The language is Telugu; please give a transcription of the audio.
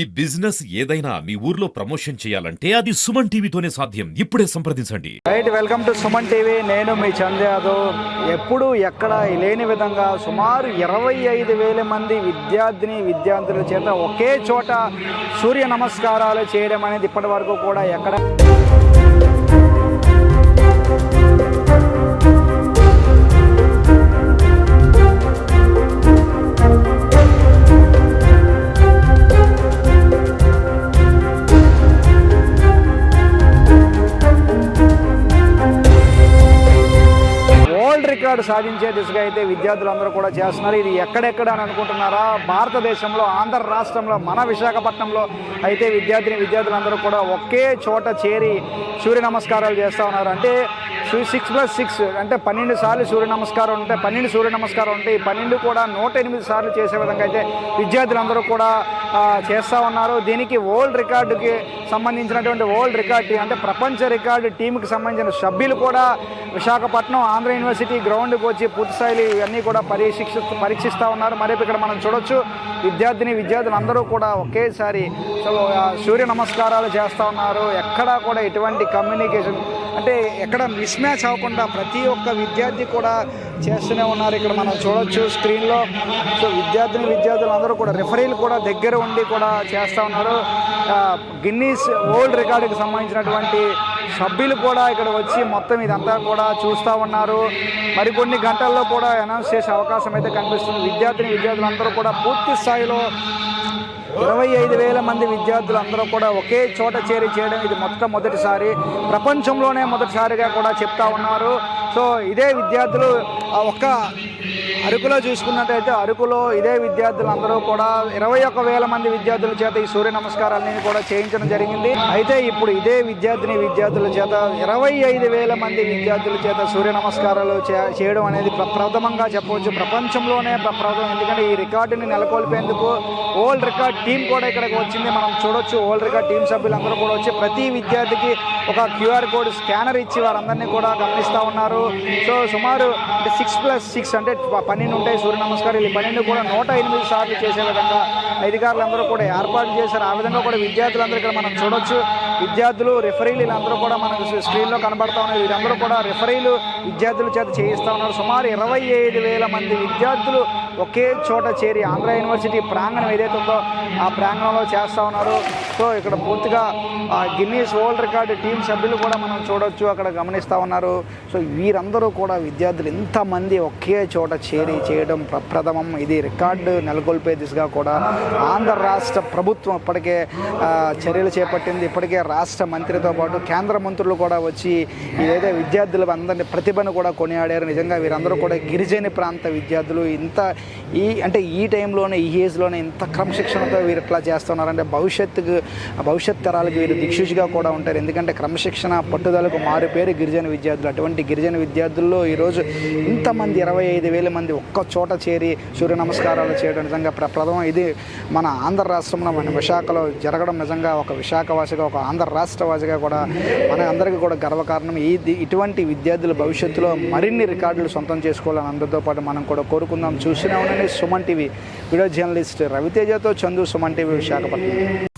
ఈ బిజినెస్ ఏదైనా మీ ఊర్లో ప్రమోషన్ చేయాలంటే అది సుమన్ టీవీతోనే సాధ్యం. ఇప్పుడే సంప్రదించండి. Right welcome to Suman TV. నేను మీ చంద్ యాదవ్. ఎప్పుడు ఎక్కడ లేని విధంగా సుమారు ఇరవై ఐదు వేల మంది విద్యార్థిని విద్యార్థుల చేత ఒకే చోట సూర్య నమస్కారాలు చేయడం అనేది ఇప్పటి వరకు కూడా ఎక్కడ రికార్డు సాధించే దిశగా అయితే విద్యార్థులందరూ కూడా చేస్తున్నారు. ఇది ఎక్కడెక్కడ అని అనుకుంటున్నారా? భారతదేశంలో ఆంధ్ర రాష్ట్రంలో మన విశాఖపట్నంలో అయితే విద్యార్థిని విద్యార్థులందరూ కూడా ఒకే చోట చేరి సూర్య నమస్కారాలు చేస్తూ ఉన్నారు. అంటే సిక్స్ ప్లస్ సిక్స్ అంటే పన్నెండు సార్లు సూర్య నమస్కారం ఉంటే పన్నెండు సూర్య నమస్కారం ఉంటే ఈ పన్నెండు కూడా నూట ఎనిమిది సార్లు చేసే విధంగా అయితే విద్యార్థులందరూ కూడా చేస్తూ ఉన్నారు. దీనికి వరల్డ్ రికార్డుకి సంబంధించినటువంటి వరల్డ్ రికార్డ్ అంటే ప్రపంచ రికార్డు టీంకి సంబంధించిన సభ్యులు కూడా విశాఖపట్నం ఆంధ్ర యూనివర్సిటీ గ్రౌండ్కి వచ్చి పూర్తిస్థాయిలు ఇవన్నీ కూడా పరీక్షిస్తూ పరీక్షిస్తూ ఉన్నారు. మరి ఇక్కడ మనం చూడొచ్చు విద్యార్థిని విద్యార్థులు అందరూ కూడా ఒకేసారి సో, సూర్య నమస్కారాలు చేస్తూ ఉన్నారు. ఎక్కడా కూడా ఎటువంటి కమ్యూనికేషన్ అంటే ఎక్కడ మిస్ మ్యాచ్ అవ్వకుండా ప్రతి ఒక్క విద్యార్థి కూడా చేస్తూనే ఉన్నారు. ఇక్కడ మనం చూడొచ్చు స్క్రీన్లో. సో విద్యార్థిని విద్యార్థులు అందరూ కూడా రిఫరీలు కూడా దగ్గర ఉండి కూడా చేస్తూ ఉన్నారు. ఆ, గిన్నీస్ వరల్డ్ రికార్డుకి సంబంధించినటువంటి సభ్యులు కూడా ఇక్కడ వచ్చి మొత్తం ఇదంతా కూడా చూస్తూ ఉన్నారు. మరికొన్ని గంటల్లో కూడా అనౌన్స్ చేసే అవకాశం అయితే కనిపిస్తుంది. విద్యార్థిని విద్యార్థులందరూ కూడా పూర్తి స్థాయిలో ఇరవై ఐదు వేల మంది విద్యార్థులు అందరూ కూడా ఒకే చోట చేరి చేయడం ఇది మొట్టమొదటిసారి. ప్రపంచంలోనే మొదటిసారిగా కూడా చెప్తా ఉన్నారు. సో ఇదే విద్యార్థులు ఆ ఒక్క అరకులో చూసుకున్నట్టయితే అరకులో ఇదే విద్యార్థులు అందరూ కూడా ఇరవై ఒక వేల మంది విద్యార్థుల చేత ఈ సూర్య నమస్కారాలని కూడా చేయించడం జరిగింది. అయితే ఇప్పుడు ఇదే విద్యార్థిని విద్యార్థుల చేత ఇరవై ఐదు వేల మంది విద్యార్థుల చేత సూర్య నమస్కారాలు చే- చేయడం అనేది ప్రప్రథమంగా చెప్పవచ్చు. ప్రపంచంలోనే ప్రప్రథమం. ఎందుకంటే ఈ రికార్డుని నెలకొల్పేందుకు ఓల్డ్ రికార్డ్ టీం కూడా ఇక్కడికి వచ్చింది. మనం చూడొచ్చు ఓల్డ్ రికార్డ్ టీం సభ్యులందరూ కూడా వచ్చి ప్రతి విద్యార్థికి ఒక క్యూఆర్ కోడ్ స్కానర్ ఇచ్చి వారందరినీ కూడా గమనిస్తూ ఉన్నారు. సో సుమారు సిక్స్ ప్లస్ సిక్స్ అంటే పన్నెండు ఉంటాయి సూర్య నమస్కారాలు. ఈ పన్నెండు కూడా నూట ఎనిమిది సార్లు చేసే విధంగా అధికారులందరూ కూడా ఏర్పాటు చేశారు. ఆ విధంగా కూడా విద్యార్థులందరూ ఇక్కడ మనం చూడొచ్చు. విద్యార్థులు రిఫరీలు వీళ్ళందరూ కూడా మనకు స్క్రీన్లో కనబడతా ఉన్నారు వీరందరూ కూడా రిఫరీలు విద్యార్థుల చేత చేయిస్తూ ఉన్నారు. సుమారు ఇరవై ఐదు వేల మంది విద్యార్థులు ఒకే చోట చేరి ఆంధ్ర యూనివర్సిటీ ప్రాంగణం ఏదైతే ఉందో ఆ ప్రాంగణంలో చేస్తూ ఉన్నారు. సో ఇక్కడ పూర్తిగా ఆ గిన్నీస్ వరల్డ్ రికార్డు టీం సభ్యులు కూడా మనం చూడొచ్చు అక్కడ గమనిస్తూ ఉన్నారు. సో వీరందరూ కూడా విద్యార్థులు ఇంతమంది ఒకే చోట చేరి చేయడం ప్రప్రథమం ఇది రికార్డు నెలకొల్పే దిశగా కూడా ఆంధ్ర రాష్ట్ర ప్రభుత్వం ఇప్పటికే చర్యలు చేపట్టింది. ఇప్పటికే రాష్ట్ర మంత్రితో పాటు కేంద్ర మంత్రులు కూడా వచ్చి ఏదైతే విద్యార్థులు అందరినీ ప్రతిభను కూడా కొనియాడారు. నిజంగా వీరందరూ కూడా గిరిజన ప్రాంత విద్యార్థులు ఇంత ఈ అంటే ఈ టైంలోనే ఈ ఏజ్లోనే ఇంత క్రమశిక్షణతో వీరు ఇట్లా చేస్తున్నారంటే భవిష్యత్తుకు భవిష్యత్ తరాలకు వీరు దిక్సూచిగా కూడా ఉంటారు. ఎందుకంటే క్రమశిక్షణ పట్టుదలకు మారు పేరు గిరిజన విద్యార్థులు. అటువంటి గిరిజన విద్యార్థుల్లో ఈరోజు ఇంతమంది ఇరవై ఐదు వేల మంది ఒక్క చోట చేరి సూర్య నమస్కారాలు చేయడం నిజంగా ప్రప్రథమం ఇది మన ఆంధ్ర రాష్ట్రంలో మన విశాఖలో జరగడం నిజంగా ఒక విశాఖవాసిగా ఒక ఆంధ్ర రాష్ట్రవాసిగా కూడా మన అందరికీ కూడా గర్వకారణం. ఈ ఇటువంటి విద్యార్థులు భవిష్యత్తులో మరిన్ని రికార్డులు సొంతం చేసుకోవాలని అందరితో పాటు మనం కూడా కోరుకుందాం. చూసిన ఉండండి సుమన్ టీవీ వీడియో జర్నలిస్ట్ రవితేజతో చందు సుమన్ టీవీ విశాఖపట్నం.